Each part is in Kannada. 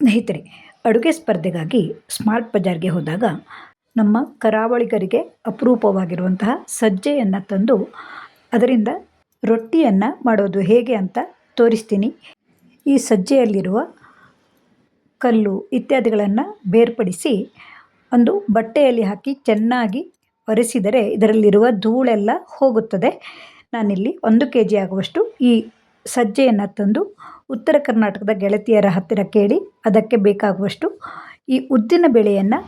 ಸ್ನೇಹಿತರೆ, ಅಡುಗೆ ಸ್ಪರ್ಧೆಗಾಗಿ ಸ್ಮಾರ್ಟ್ ಬಜಾರ್ಗೆ ಹೋದಾಗ ನಮ್ಮ ಕರಾವಳಿಗರಿಗೆ ಅಪರೂಪವಾಗಿರುವಂತಹ ಸಜ್ಜೆಯನ್ನು ತಂದು ಅದರಿಂದ ರೊಟ್ಟಿಯನ್ನು ಮಾಡೋದು ಹೇಗೆ ಅಂತ ತೋರಿಸ್ತೀನಿ. ಈ ಸಜ್ಜೆಯಲ್ಲಿರುವ ಕಲ್ಲು ಇತ್ಯಾದಿಗಳನ್ನು ಬೇರ್ಪಡಿಸಿ ಒಂದು ಬಟ್ಟೆಯಲ್ಲಿ ಹಾಕಿ ಚೆನ್ನಾಗಿ ಒರೆಸಿದರೆ ಇದರಲ್ಲಿರುವ ಧೂಳೆಲ್ಲ ಹೋಗುತ್ತದೆ. ನಾನಿಲ್ಲಿ ಒಂದು ಕೆ ಜಿ ಆಗುವಷ್ಟು ಈ ಸಜ್ಜೆಯನ್ನು ತಂದು ಉತ್ತರ ಕರ್ನಾಟಕದ ಗೆಳತಿಯರ ಹತ್ತಿರ ಕೇಳಿ ಅದಕ್ಕೆ ಬೇಕಾಗುವಷ್ಟು ಈ ಉದ್ದಿನ ಬೇಳೆಯನ್ನು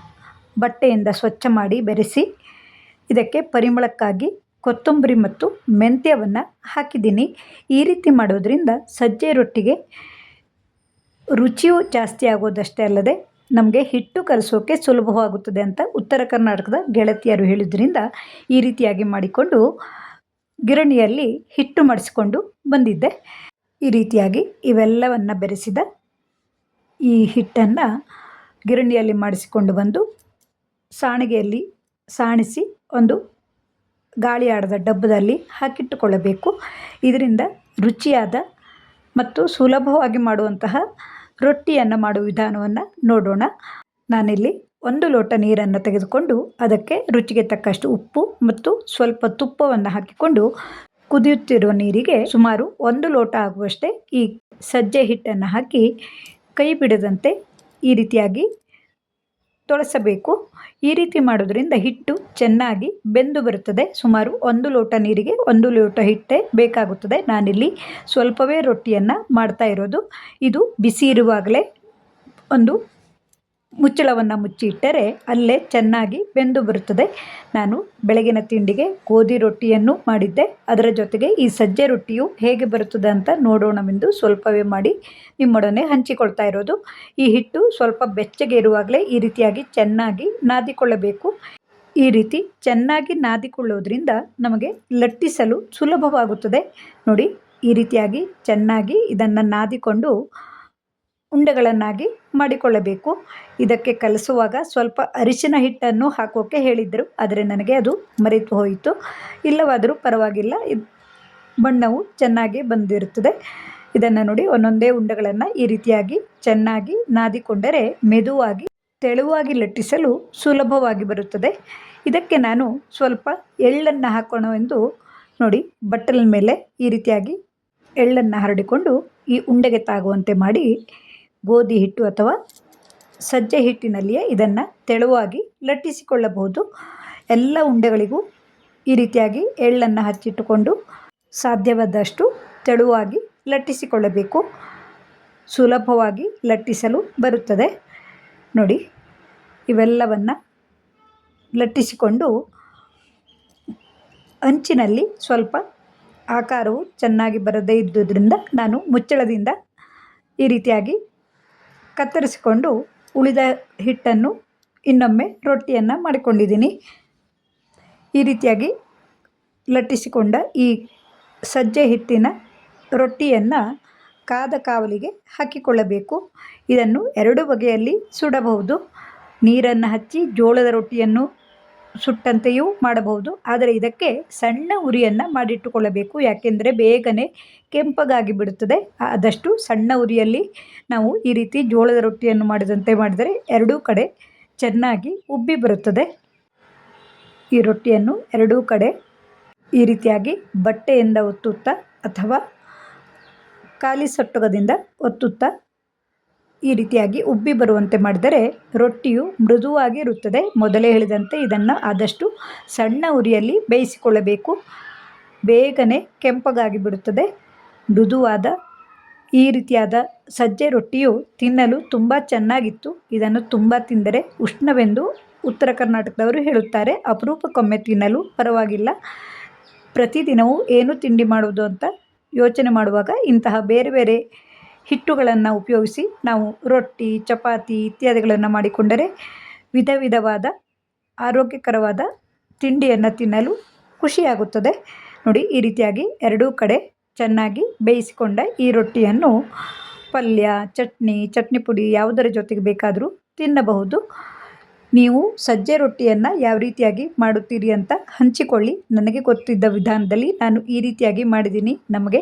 ಬಟ್ಟೆಯಿಂದ ಸ್ವಚ್ಛ ಮಾಡಿ ಬೆರೆಸಿ ಇದಕ್ಕೆ ಪರಿಮಳಕ್ಕಾಗಿ ಕೊತ್ತಂಬರಿ ಮತ್ತು ಮೆಂತ್ಯವನ್ನು ಹಾಕಿದ್ದೀನಿ. ಈ ರೀತಿ ಮಾಡೋದರಿಂದ ಸಜ್ಜೆ ರೊಟ್ಟಿಗೆ ರುಚಿಯೂ ಜಾಸ್ತಿ ಆಗೋದಷ್ಟೇ ಅಲ್ಲದೆ ನಮಗೆ ಹಿಟ್ಟು ಕಲಸೋಕೆ ಸುಲಭವಾಗುತ್ತದೆ ಅಂತ ಉತ್ತರ ಕರ್ನಾಟಕದ ಗೆಳತಿಯರು ಹೇಳಿದ್ರಿಂದ ಈ ರೀತಿಯಾಗಿ ಮಾಡಿಕೊಂಡು ಗಿರಣಿಯಲ್ಲಿ ಹಿಟ್ಟು ಮಾಡಿಸಿಕೊಂಡು ಬಂದಿದ್ದೆ. ಈ ರೀತಿಯಾಗಿ ಇವೆಲ್ಲವನ್ನು ಬೆರೆಸಿದ ಈ ಹಿಟ್ಟನ್ನು ಗಿರಣಿಯಲ್ಲಿ ಮಾಡಿಸಿಕೊಂಡು ಬಂದು ಸಾಣಿಗೆಯಲ್ಲಿ ಸಾಣಿಸಿ ಒಂದು ಗಾಳಿ ಆಡದ ಡಬ್ಬದಲ್ಲಿ ಹಾಕಿಟ್ಟುಕೊಳ್ಳಬೇಕು. ಇದರಿಂದ ರುಚಿಯಾದ ಮತ್ತು ಸುಲಭವಾಗಿ ಮಾಡುವಂತಹ ರೊಟ್ಟಿಯನ್ನು ಮಾಡುವ ವಿಧಾನವನ್ನು ನೋಡೋಣ. ನಾನಿಲ್ಲಿ ಒಂದು ಲೋಟ ನೀರನ್ನು ತೆಗೆದುಕೊಂಡು ಅದಕ್ಕೆ ರುಚಿಗೆ ತಕ್ಕಷ್ಟು ಉಪ್ಪು ಮತ್ತು ಸ್ವಲ್ಪ ತುಪ್ಪವನ್ನು ಹಾಕಿಕೊಂಡು ಕುದಿಯುತ್ತಿರುವ ನೀರಿಗೆ ಸುಮಾರು ಒಂದು ಲೋಟ ಆಗುವಷ್ಟೇ ಈ ಸಜ್ಜೆ ಹಿಟ್ಟನ್ನು ಹಾಕಿ ಕೈ ಬಿಡದಂತೆ ಈ ರೀತಿಯಾಗಿ ತೊಳಸಬೇಕು. ಈ ರೀತಿ ಮಾಡೋದ್ರಿಂದ ಹಿಟ್ಟು ಚೆನ್ನಾಗಿ ಬೆಂದು ಬರುತ್ತದೆ. ಸುಮಾರು ಒಂದು ಲೋಟ ನೀರಿಗೆ ಒಂದು ಲೋಟ ಹಿಟ್ಟೆ ಬೇಕಾಗುತ್ತದೆ. ನಾನಿಲ್ಲಿ ಸ್ವಲ್ಪವೇ ರೊಟ್ಟಿಯನ್ನು ಮಾಡ್ತಾ ಇರೋದು. ಇದು ಬಿಸಿ ಇರುವಾಗಲೇ ಒಂದು ಮುಚ್ಚಳವನ್ನು ಮುಚ್ಚಿಟ್ಟರೆ ಅಲ್ಲೇ ಚೆನ್ನಾಗಿ ಬೆಂದು ಬರುತ್ತದೆ. ನಾನು ಬೆಳಗಿನ ತಿಂಡಿಗೆ ಗೋಧಿ ರೊಟ್ಟಿಯನ್ನು ಮಾಡಿದ್ದೆ. ಅದರ ಜೊತೆಗೆ ಈ ಸಜ್ಜೆ ರೊಟ್ಟಿಯು ಹೇಗೆ ಬರುತ್ತದೆ ಅಂತ ನೋಡೋಣವೆಂದು ಸ್ವಲ್ಪವೇ ಮಾಡಿ ನಿಮ್ಮೊಡನೆ ಹಂಚಿಕೊಳ್ತಾ ಇರೋದು. ಈ ಹಿಟ್ಟು ಸ್ವಲ್ಪ ಬೆಚ್ಚಗೆ ಇರುವಾಗಲೇ ಈ ರೀತಿಯಾಗಿ ಚೆನ್ನಾಗಿ ನಾದಿಕೊಳ್ಳಬೇಕು. ಈ ರೀತಿ ಚೆನ್ನಾಗಿ ನಾದಿಕೊಳ್ಳೋದ್ರಿಂದ ನಮಗೆ ಲಟ್ಟಿಸಲು ಸುಲಭವಾಗುತ್ತದೆ. ನೋಡಿ, ಈ ರೀತಿಯಾಗಿ ಚೆನ್ನಾಗಿ ಇದನ್ನು ನಾದಿಕೊಂಡು ಉಂಡೆಗಳನ್ನಾಗಿ ಮಾಡಿಕೊಳ್ಳಬೇಕು. ಇದಕ್ಕೆ ಕಲಸುವಾಗ ಸ್ವಲ್ಪ ಅರಿಶಿನ ಹಿಟ್ಟನ್ನು ಹಾಕೋಕ್ಕೆ ಹೇಳಿದ್ದರು ಆದರೆ ನನಗೆ ಅದು ಮರೆತು ಹೋಯಿತು. ಇಲ್ಲವಾದರೂ ಪರವಾಗಿಲ್ಲ. ಬಣ್ಣವು ಚೆನ್ನಾಗಿ ಬಂದಿರುತ್ತದೆ. ಇದನ್ನು ನೋಡಿ ಒಂದೊಂದೇ ಉಂಡೆಗಳನ್ನು ಈ ರೀತಿಯಾಗಿ ಚೆನ್ನಾಗಿ ನಾದಿಕೊಂಡರೆ ಮೆದುವಾಗಿ, ತೆಳುವಾಗಿ ಲಟ್ಟಿಸಲು ಸುಲಭವಾಗಿ ಬರುತ್ತದೆ. ಇದಕ್ಕೆ ನಾನು ಸ್ವಲ್ಪ ಎಳ್ಳನ್ನು ಹಾಕೋಣ ಎಂದು ನೋಡಿ ಬಟ್ಟಲ ಮೇಲೆ ಈ ರೀತಿಯಾಗಿ ಎಳ್ಳನ್ನು ಹರಡಿಕೊಂಡು ಈ ಉಂಡೆಗೆ ತಾಗುವಂತೆ ಮಾಡಿ ಗೋಧಿ ಹಿಟ್ಟು ಅಥವಾ ಸಜ್ಜೆ ಹಿಟ್ಟಿನಲ್ಲಿಯೇ ಇದನ್ನು ತೆಳುವಾಗಿ ಲಟ್ಟಿಸಿಕೊಳ್ಳಬಹುದು. ಎಲ್ಲ ಉಂಡೆಗಳಿಗೂ ಈ ರೀತಿಯಾಗಿ ಎಳ್ಳನ್ನು ಹಚ್ಚಿಟ್ಟುಕೊಂಡು ಸಾಧ್ಯವಾದಷ್ಟು ತೆಳುವಾಗಿ ಲಟ್ಟಿಸಿಕೊಳ್ಳಬೇಕು. ಸುಲಭವಾಗಿ ಲಟ್ಟಿಸಲು ಬರುತ್ತದೆ. ನೋಡಿ, ಇವೆಲ್ಲವನ್ನು ಲಟ್ಟಿಸಿಕೊಂಡು ಅಂಚಿನಲ್ಲಿ ಸ್ವಲ್ಪ ಆಕಾರವು ಚೆನ್ನಾಗಿ ಬರದೇ ಇದ್ದುದರಿಂದ ನಾನು ಮುಚ್ಚಳದಿಂದ ಈ ರೀತಿಯಾಗಿ ಕತ್ತರಿಸಿಕೊಂಡು ಉಳಿದ ಹಿಟ್ಟನ್ನು ಇನ್ನೊಮ್ಮೆ ರೊಟ್ಟಿಯನ್ನು ಮಾಡಿಕೊಂಡಿದ್ದೀನಿ. ಈ ರೀತಿಯಾಗಿ ಲಟ್ಟಿಸಿಕೊಂಡ ಈ ಸಜ್ಜೆ ಹಿಟ್ಟಿನ ರೊಟ್ಟಿಯನ್ನು ಕಾದ ಕಾವಲಿಗೆ ಹಾಕಿಕೊಳ್ಳಬೇಕು. ಇದನ್ನು ಎರಡು ಬಗೆಯಲ್ಲಿ ಸುಡಬಹುದು. ನೀರನ್ನು ಹಚ್ಚಿ ಜೋಳದ ರೊಟ್ಟಿಯನ್ನು ಸುಟ್ಟಂತೆಯೂ ಮಾಡಬಹುದು. ಆದರೆ ಇದಕ್ಕೆ ಸಣ್ಣ ಉರಿಯನ್ನು ಮಾಡಿಟ್ಟುಕೊಳ್ಳಬೇಕು. ಯಾಕೆಂದರೆ ಬೇಗನೆ ಕೆಂಪಗಾಗಿ ಬಿಡುತ್ತದೆ. ಆದಷ್ಟು ಸಣ್ಣ ಉರಿಯಲ್ಲಿ ನಾವು ಈ ರೀತಿ ಜೋಳದ ರೊಟ್ಟಿಯನ್ನು ಮಾಡಿದಂತೆ ಮಾಡಿದರೆ ಎರಡೂ ಕಡೆ ಚೆನ್ನಾಗಿ ಉಬ್ಬಿ ಬರುತ್ತದೆ. ಈ ರೊಟ್ಟಿಯನ್ನು ಎರಡೂ ಕಡೆ ಈ ರೀತಿಯಾಗಿ ಬಟ್ಟೆಯಿಂದ ಒತ್ತುತ್ತಾ ಅಥವಾ ಖಾಲಿ ಸೊಟ್ಟಗದಿಂದ ಒತ್ತುತ್ತಾ ಈ ರೀತಿಯಾಗಿ ಉಬ್ಬಿ ಬರುವಂತೆ ಮಾಡಿದರೆ ರೊಟ್ಟಿಯು ಮೃದುವಾಗಿ ಇರುತ್ತದೆ ಮೊದಲೇ ಹೇಳಿದಂತೆ ಇದನ್ನು ಆದಷ್ಟು ಸಣ್ಣ ಉರಿಯಲ್ಲಿ ಬೇಯಿಸಿಕೊಳ್ಳಬೇಕು. ಬೇಗನೆ ಕೆಂಪಗಾಗಿ ಬಿಡುತ್ತದೆ. ಮೃದುವಾದ ಈ ರೀತಿಯಾದ ಸಜ್ಜೆ ರೊಟ್ಟಿಯು ತಿನ್ನಲು ತುಂಬ ಚೆನ್ನಾಗಿತ್ತು. ಇದನ್ನು ತುಂಬ ತಿಂದರೆ ಉಷ್ಣವೆಂದು ಉತ್ತರ ಕರ್ನಾಟಕದವರು ಹೇಳುತ್ತಾರೆ. ಅಪರೂಪಕ್ಕೊಮ್ಮೆ ತಿನ್ನಲು ಪರವಾಗಿಲ್ಲ. ಪ್ರತಿದಿನವೂ ಏನು ತಿಂಡಿ ಮಾಡುವುದು ಅಂತ ಯೋಚನೆ ಮಾಡುವಾಗ ಇಂತಹ ಬೇರೆ ಬೇರೆ ಹಿಟ್ಟುಗಳನ್ನು ಉಪಯೋಗಿಸಿ ನಾವು ರೊಟ್ಟಿ, ಚಪಾತಿ ಇತ್ಯಾದಿಗಳನ್ನು ಮಾಡಿಕೊಂಡರೆ ವಿಧ ವಿಧವಾದ ಆರೋಗ್ಯಕರವಾದ ತಿಂಡಿಯನ್ನು ತಿನ್ನಲು ಖುಷಿಯಾಗುತ್ತದೆ. ನೋಡಿ, ಈ ರೀತಿಯಾಗಿ ಎರಡೂ ಕಡೆ ಚೆನ್ನಾಗಿ ಬೇಯಿಸಿಕೊಂಡ ಈ ರೊಟ್ಟಿಯನ್ನು ಪಲ್ಯ, ಚಟ್ನಿ ಚಟ್ನಿ ಪುಡಿ ಯಾವುದರ ಜೊತೆಗೆ ಬೇಕಾದರೂ ತಿನ್ನಬಹುದು. ನೀವು ಸಜ್ಜೆ ರೊಟ್ಟಿಯನ್ನು ಯಾವ ರೀತಿಯಾಗಿ ಮಾಡುತ್ತೀರಿ ಅಂತ ಹಂಚಿಕೊಳ್ಳಿ. ನನಗೆ ಗೊತ್ತಿದ್ದ ವಿಧಾನದಲ್ಲಿ ನಾನು ಈ ರೀತಿಯಾಗಿ ಮಾಡಿದ್ದೀನಿ. ನಮಗೆ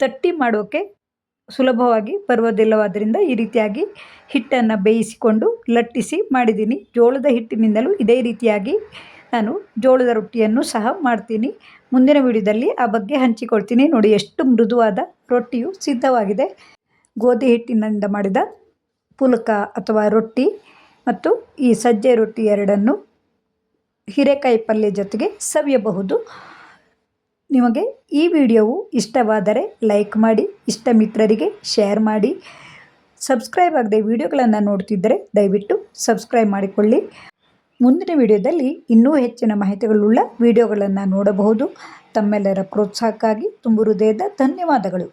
ತಟ್ಟಿ ಮಾಡೋಕ್ಕೆ ಸುಲಭವಾಗಿ ಬರುವುದಿಲ್ಲವಾದ್ದರಿಂದ ಈ ರೀತಿಯಾಗಿ ಹಿಟ್ಟನ್ನು ಬೇಯಿಸಿಕೊಂಡು ಲಟ್ಟಿಸಿ ಮಾಡಿದ್ದೀನಿ. ಜೋಳದ ಹಿಟ್ಟಿನಿಂದಲೂ ಇದೇ ರೀತಿಯಾಗಿ ನಾನು ಜೋಳದ ರೊಟ್ಟಿಯನ್ನು ಸಹ ಮಾಡ್ತೀನಿ. ಮುಂದಿನ ವಿಡಿಯೋದಲ್ಲಿ ಆ ಬಗ್ಗೆ ಹಂಚಿಕೊಳ್ತೀನಿ. ನೋಡಿ ಎಷ್ಟು ಮೃದುವಾದ ರೊಟ್ಟಿಯು ಸಿದ್ಧವಾಗಿದೆ. ಗೋಧಿ ಹಿಟ್ಟಿನಿಂದ ಮಾಡಿದ ಪುಲಕ ಅಥವಾ ರೊಟ್ಟಿ ಮತ್ತು ಈ ಸಜ್ಜೆ ರೊಟ್ಟಿ ಎರಡನ್ನು ಹಿರೇಕಾಯಿ ಪಲ್ಯ ಜೊತೆಗೆ ಸವಿಯಬಹುದು. ನಿಮಗೆ ಈ ವಿಡಿಯೋವು ಇಷ್ಟವಾದರೆ ಲೈಕ್ ಮಾಡಿ ಇಷ್ಟ ಮಿತ್ರರಿಗೆ ಶೇರ್ ಮಾಡಿ. ಸಬ್ಸ್ಕ್ರೈಬ್ ಆಗದೆ ವಿಡಿಯೋಗಳನ್ನು ನೋಡ್ತಿದ್ದರೆ ದಯವಿಟ್ಟು ಸಬ್ಸ್ಕ್ರೈಬ್ ಮಾಡಿಕೊಳ್ಳಿ. ಮುಂದಿನ ವಿಡಿಯೋದಲ್ಲಿ ಇನ್ನೂ ಹೆಚ್ಚಿನ ಮಾಹಿತಿಗಳುಳ್ಳ ವಿಡಿಯೋಗಳನ್ನು ನೋಡಬಹುದು. ತಮ್ಮೆಲ್ಲರ ಪ್ರೋತ್ಸಾಹಕ್ಕಾಗಿ ತುಂಬು ಹೃದಯದ ಧನ್ಯವಾದಗಳು.